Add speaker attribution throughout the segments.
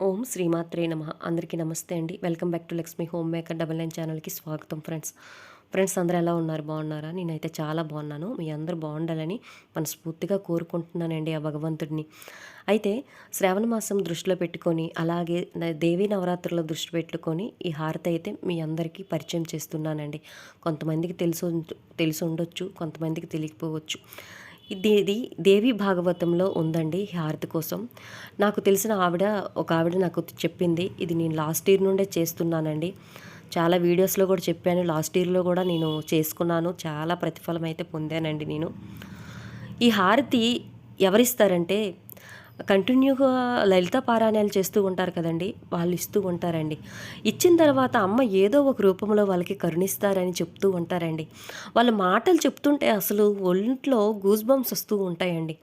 Speaker 1: ఓం శ్రీమాత్రే నమ. అందరికీ నమస్తే అండి. Welcome back to Lakshmi homemaker double nine ఛానల్కి స్వాగతం ఫ్రెండ్స్ ఫ్రెండ్స్ అందరూ ఎలా ఉన్నారు? బాగున్నారా? నేనైతే చాలా బాగున్నాను. మీ అందరూ బాగుండాలని మనస్ఫూర్తిగా కోరుకుంటున్నానండి ఆ భగవంతుడిని. అయితే శ్రావణ మాసం దృష్టిలో పెట్టుకొని అలాగే దేవీ నవరాత్రుల దృష్టి పెట్టుకొని ఈ హారతి అయితే మీ అందరికీ పరిచయం చేస్తున్నానండి. కొంతమందికి తెలుసు తెలిసి ఉండొచ్చు కొంతమందికి తెలియకపోవచ్చు. ఇది దేవి భాగవతంలో ఉందండి హారతి కోసం. నాకు తెలిసిన ఆవిడ ఒక ఆవిడ నాకు చెప్పింది ఇది నేను లాస్ట్ ఇయర్ నుండే చేస్తున్నానండి. చాలా వీడియోస్లో కూడా చెప్పాను లాస్ట్ ఇయర్లో కూడా నేను చేసుకున్నాను చాలా ప్రతిఫలం అయితే పొందానండి నేను. ఈ హారతి ఎవరిస్తారంటే కంటిన్యూగా లలిత పారాయణాలు చేస్తూ ఉంటారు కదండి వాళ్ళు ఇస్తూ ఉంటారండి. ఇచ్చిన తర్వాత అమ్మ ఏదో ఒక రూపంలో వాళ్ళకి కరుణిస్తారని చెప్తూ ఉంటారండి. వాళ్ళ మాటలు చెప్తుంటే అసలు ఒంట్లో గూస్ బంప్స్ వస్తూ ఉంటాయండి.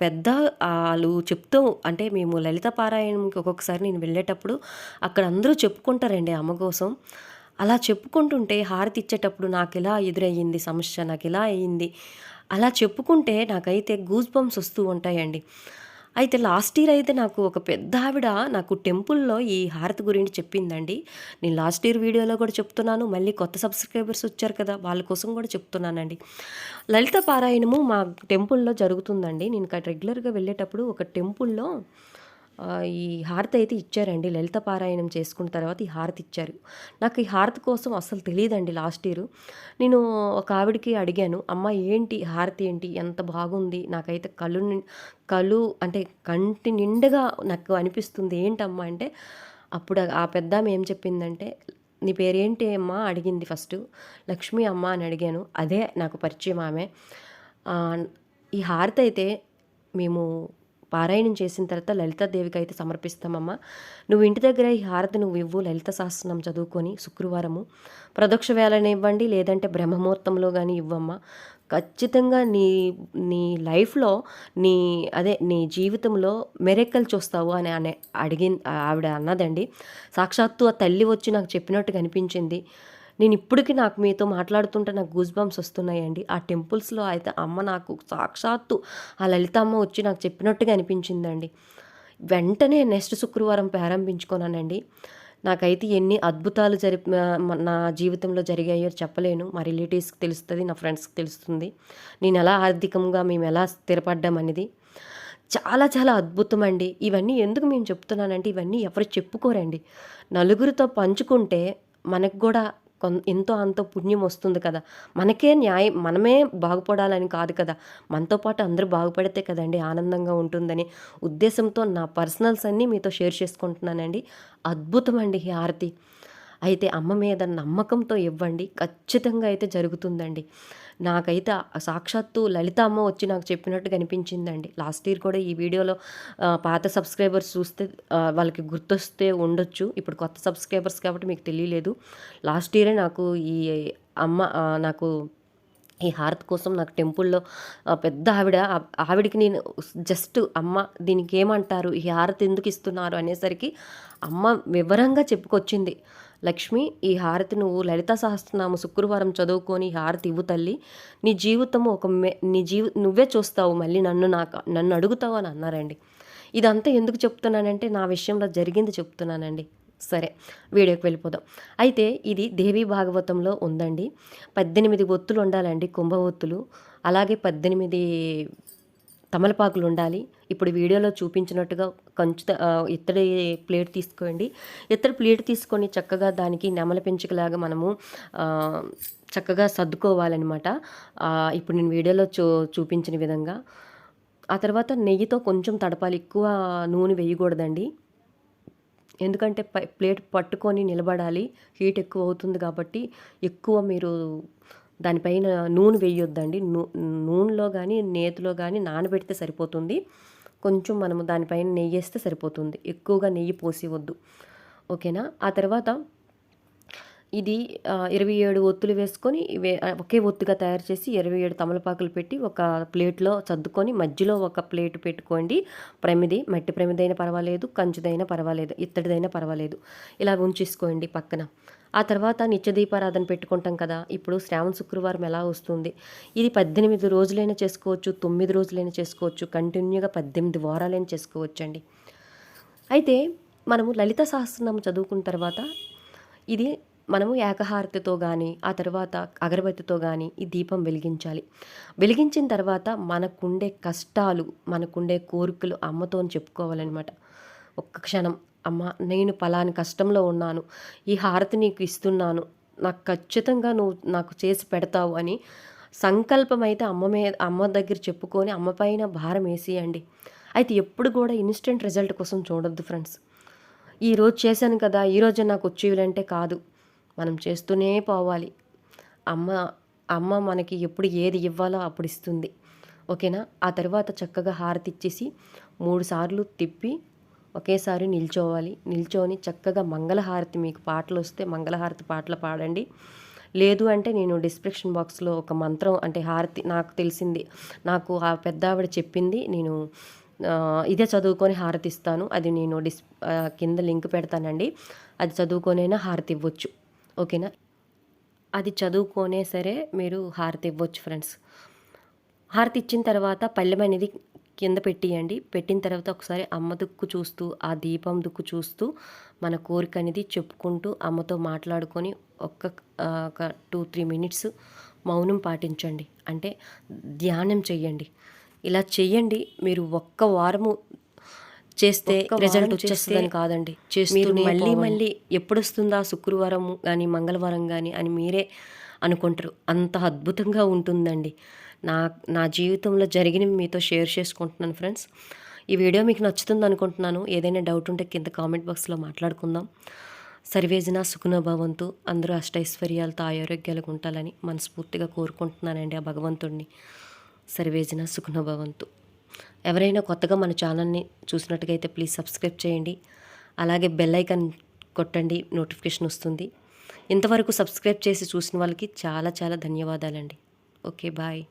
Speaker 1: పెద్ద వాళ్ళు చెప్తూ అంటే మేము లలిత పారాయణంకి ఒక్కొక్కసారి నేను వెళ్ళేటప్పుడు అక్కడ అందరూ చెప్పుకుంటారండి అమ్మ కోసం. అలా చెప్పుకుంటుంటే హారతి ఇచ్చేటప్పుడు నాకు ఇలా ఎదురయ్యింది సమస్య నాకు ఇలా అయ్యింది? అలా చెప్పుకుంటే నాకైతే గూస్ బంప్స్ వస్తూ ఉంటాయండి. అయితే లాస్ట్ ఇయర్ అయితే నాకు ఒక పెద్ద ఆవిడ నాకు టెంపుల్లో ఈ హారతి గురించి చెప్పిందండి. నేను లాస్ట్ ఇయర్ వీడియోలో కూడా చెప్తున్నాను. మళ్ళీ కొత్త సబ్స్క్రైబర్స్ వచ్చారు కదా వాళ్ళ కోసం కూడా చెప్తున్నానండి. లలిత పారాయణము మా టెంపుల్లో జరుగుతుందండి. నేను రెగ్యులర్గా వెళ్ళేటప్పుడు ఒక టెంపుల్లో ఈ హారతి అయితే ఇచ్చారండి. లలిత పారాయణం చేసుకున్న తర్వాత ఈ హారతి ఇచ్చారు. నాకు ఈ హారతి కోసం అసలు తెలియదండి లాస్ట్ ఇయర్. నేను ఒక ఆవిడకి అడిగాను అమ్మ ఏంటి హారతి ఏంటి? ఎంత బాగుంది? నాకైతే కళ్ళు కళ్ళు అంటే కంటి నిండుగా నాకు అనిపిస్తుంది. ఏంటమ్మా? అంటే అప్పుడు ఆ పెద్ద ఏం చెప్పిందంటే నీ పేరేంటి అమ్మా? అడిగింది ఫస్ట్. లక్ష్మి అమ్మ అని అడిగాను. అదే నాకు పరిచయం ఆమె. ఈ హారతి అయితే మేము పారాయణం చేసిన తర్వాత లలితాదేవికి అయితే సమర్పిస్తామమ్మా. నువ్వు ఇంటి దగ్గర ఈ హారతి నువ్వు ఇవ్వు లలిత సహస్రం చదువుకొని శుక్రవారము ప్రదక్ష వేళనివ్వండి లేదంటే బ్రహ్మముహూర్తంలో కానీ ఇవ్వమ్మా. ఖచ్చితంగా నీ నీ లైఫ్లో నీ అదే నీ జీవితంలో మెరెక్కలు చూస్తావు అని అనే అడిగి ఆవిడ అన్నదండి. సాక్షాత్తు ఆ తల్లి వచ్చి నాకు చెప్పినట్టు కనిపించింది. నేను ఇప్పటికీ నాకు మీతో మాట్లాడుతుంటే నాకు గూస్ బంప్స్ వస్తున్నాయండి. ఆ టెంపుల్స్లో అయితే అమ్మ నాకు సాక్షాత్తు ఆ లలిత అమ్మ వచ్చి నాకు చెప్పినట్టుగా అనిపించిందండి. వెంటనే నెక్స్ట్ శుక్రవారం ప్రారంభించుకున్నానండి. నాకైతే ఎన్ని అద్భుతాలు జరి నా జీవితంలో జరిగాయో చెప్పలేను. మా రిలేటివ్స్కి తెలుస్తుంది నా ఫ్రెండ్స్కి తెలుస్తుంది. నేను ఎలా ఆర్థికంగా మేము ఎలా స్థిరపడ్డాం అనేది చాలా చాలా అద్భుతం అండి ఇవన్నీ ఎందుకు మేము చెప్తున్నానంటే ఇవన్నీ ఎవరు చెప్పుకోరండి. నలుగురితో పంచుకుంటే మనకు కూడా ఎంతో అంత పుణ్యం వస్తుంది కదా. మనకే న్యాయం మనమే బాగుపడాలని కాదు కదా. మనతో పాటు అందరూ బాగుపడితే కదండి ఆనందంగా ఉంటుందని ఉద్దేశంతో నా పర్సనల్స్ అన్నీ మీతో షేర్ చేసుకుంటున్నానండి. అద్భుతం అండి హారతి. అయితే అమ్మ మీద నమ్మకంతో ఇవ్వండి. ఖచ్చితంగా అయితే జరుగుతుందండి. నాకైతే సాక్షాత్తు లలిత అమ్మ వచ్చి నాకు చెప్పినట్టు కనిపించిందండి. లాస్ట్ ఇయర్ కూడా ఈ వీడియోలో పాత సబ్స్క్రైబర్స్ చూస్తే వాళ్ళకి గుర్తొస్తే ఉండొచ్చు. ఇప్పుడు కొత్త సబ్స్క్రైబర్స్ కాబట్టి మీకు తెలియలేదు. లాస్ట్ ఇయరే నాకు ఈ అమ్మ నాకు ఈ హారత్ కోసం నాకు టెంపుల్లో పెద్ద ఆవిడ ఆవిడకి నేను జస్ట్ అమ్మ దీనికి ఏమంటారు? ఈ హారతి ఎందుకు ఇస్తున్నారు? అనేసరికి అమ్మ వివరంగా చెప్పుకొచ్చింది. లక్ష్మి ఈ హారతి నువ్వు లలిత సహస్రనామ శుక్రవారం చదువుకొని హారతి ఇవ్వు తల్లి. నీ జీవితము ఒక మె నీ జీవి నువ్వే చూస్తావు మళ్ళీ నన్ను నాకు నన్ను అడుగుతావు అని అన్నారండి. ఇదంతా ఎందుకు చెప్తున్నానంటే నా విషయంలో జరిగింది చెప్తున్నానండి. సరే వీడియోకి వెళ్ళిపోదాం. అయితే ఇది దేవి భాగవతంలో ఉందండి. పద్దెనిమిది ఒత్తులు ఉండాలండి కుంభ ఒత్తులు. అలాగే పద్దెనిమిది తమలపాకులు ఉండాలి ఇప్పుడు వీడియోలో చూపించినట్టుగా కంచు ఇత్తడి ప్లేట్ తీసుకోండి. ఇత్తడి ప్లేట్ తీసుకొని చక్కగా దానికి నెమల పెంచుకలాగా మనము చక్కగా సర్దుకోవాలన్నమాట. ఇప్పుడు నేను వీడియోలో చూ చూపించిన విధంగా. ఆ తర్వాత నెయ్యితో కొంచెం తడపాలి. ఎక్కువ నూనె వేయకూడదండి. ఎందుకంటే పై- ప్లేట్ పట్టుకొని నిలబడాలి. హీట్ ఎక్కువ అవుతుంది కాబట్టి ఎక్కువ మీరు దానిపైన నూనె వేయొద్దండి. నూ నూనెలో కానీ నేతిలో కానీ నానబెడితే సరిపోతుంది. కొంచెం మనము దానిపైన నెయ్యి వేస్తే సరిపోతుంది. ఎక్కువగా నెయ్యి పోసివద్దు ఓకేనా? ఆ తర్వాత ఇది ఇరవై ఏడు ఒత్తులు వేసుకొని ఒకే ఒత్తుగా తయారు చేసి ఇరవై ఏడు తమలపాకులు పెట్టి ఒక ప్లేట్లో సర్దుకొని మధ్యలో ఒక ప్లేట్ పెట్టుకోండి. ప్రమిది మట్టి ప్రమిదైనా పర్వాలేదు కంచుదైనా పర్వాలేదు ఇత్తడిదైనా పర్వాలేదు. ఇలా ఉంచేసుకోండి పక్కన. ఆ తర్వాత నిత్యదీపారాధన పెట్టుకుంటాం కదా ఇప్పుడు శ్రావణ శుక్రవారం ఎలా వస్తుంది? ఇది పద్దెనిమిది రోజులైనా చేసుకోవచ్చు తొమ్మిది రోజులైనా చేసుకోవచ్చు కంటిన్యూగా పద్దెనిమిది వారాలైనా చేసుకోవచ్చు అండి అయితే మనము లలిత సహస్రనామం చదువుకున్న తర్వాత ఇది మనము ఏకహారతితో కానీ ఆ తర్వాత అగరబత్తితో కానీ ఈ దీపం వెలిగించాలి. వెలిగించిన తర్వాత మనకుండే కష్టాలు మనకుండే కోరికలు అమ్మతో చెప్పుకోవాలన్నమాట. ఒక్క క్షణం అమ్మ నేను పలాని కష్టంలో ఉన్నాను ఈ హారతి నీకు ఇస్తున్నాను నాకు ఖచ్చితంగా నువ్వు నాకు చేసి పెడతావు అని సంకల్పం అయితే అమ్మ మీద అమ్మ దగ్గర చెప్పుకొని అమ్మ పైన భారం వేసేయండి. అయితే ఎప్పుడు కూడా ఇన్స్టెంట్ రిజల్ట్ కోసం చూడొద్దు ఫ్రెండ్స్. ఈరోజు చేశాను కదా ఈరోజు నాకు వచ్చేవిలంటే కాదు. మనం చేస్తూనే పోవాలి. అమ్మ అమ్మ మనకి ఎప్పుడు ఏది ఇవ్వాలో అప్పుడు ఇస్తుంది. ఓకేనా? ఆ తర్వాత చక్కగా హారతి ఇచ్చేసి మూడు సార్లు తిప్పి ఒకేసారి నిల్చోవాలి. నిల్చోని చక్కగా మంగళహారతి మీకు పాటలు వస్తే మంగళహారతి పాటలు పాడండి. లేదు అంటే నేను డిస్క్రిప్షన్ బాక్స్లో ఒక మంత్రం అంటే హారతి నాకు తెలిసింది. నాకు ఆ పెద్ద ఆవిడ చెప్పింది. నేను ఇదే చదువుకొని హారతి ఇస్తాను. అది నేను డిస్ కింద లింక్ పెడతానండి. అది చదువుకొనైనా హారతి ఇవ్వచ్చు. ఓకేనా? అది చదువుకొనే సరే మీరు హారతి ఇవ్వచ్చు ఫ్రెండ్స్. హారతి ఇచ్చిన తర్వాత పళ్ళెం అనేది కింద పెట్టియండి. పెట్టిన తర్వాత ఒకసారి అమ్మ దుక్కు చూస్తూ ఆ దీపం దుక్కు చూస్తూ మన కోరిక అనేది చెప్పుకుంటూ అమ్మతో మాట్లాడుకొని ఒక్క ఒక టూ త్రీ మినిట్స్ మౌనం పాటించండి. అంటే ధ్యానం చెయ్యండి. ఇలా చెయ్యండి. మీరు ఒక్క వారము చేస్తే రిజల్ట్ వచ్చేస్తుందని కాదండి. మీరు మళ్ళీ మళ్ళీ ఎప్పుడు వస్తుందా శుక్రవారం కానీ మంగళవారం కానీ అని మీరే అనుకుంటారు. అంత అద్భుతంగా ఉంటుందండి. నా నా జీవితంలో జరిగినవి మీతో షేర్ చేసుకుంటున్నాను ఫ్రెండ్స్. ఈ వీడియో మీకు నచ్చుతుంది అనుకుంటున్నాను. ఏదైనా డౌట్ ఉంటే కింద కామెంట్ బాక్స్లో మాట్లాడుకుందాం. సర్వేజన సుఖనభవంతు అందరూ అష్టైశ్వర్యాలతో ఆరోగ్యాలకు ఉండాలని మనస్ఫూర్తిగా కోరుకుంటున్నానండి ఆ భగవంతుడిని సర్వేజన సుఖనభవంతు ఎవరైనా కొత్తగా మన ఛానల్ని చూసినట్టుగైతే ప్లీజ్ సబ్స్క్రైబ్ చేయండి. అలాగే బెల్ ఐకాన్ కొట్టండి నోటిఫికేషన్ వస్తుంది. ఇంతవరకు సబ్స్క్రైబ్ చేసి చూసిన వాళ్ళకి చాలా చాలా ధన్యవాదాలండి. Okay bye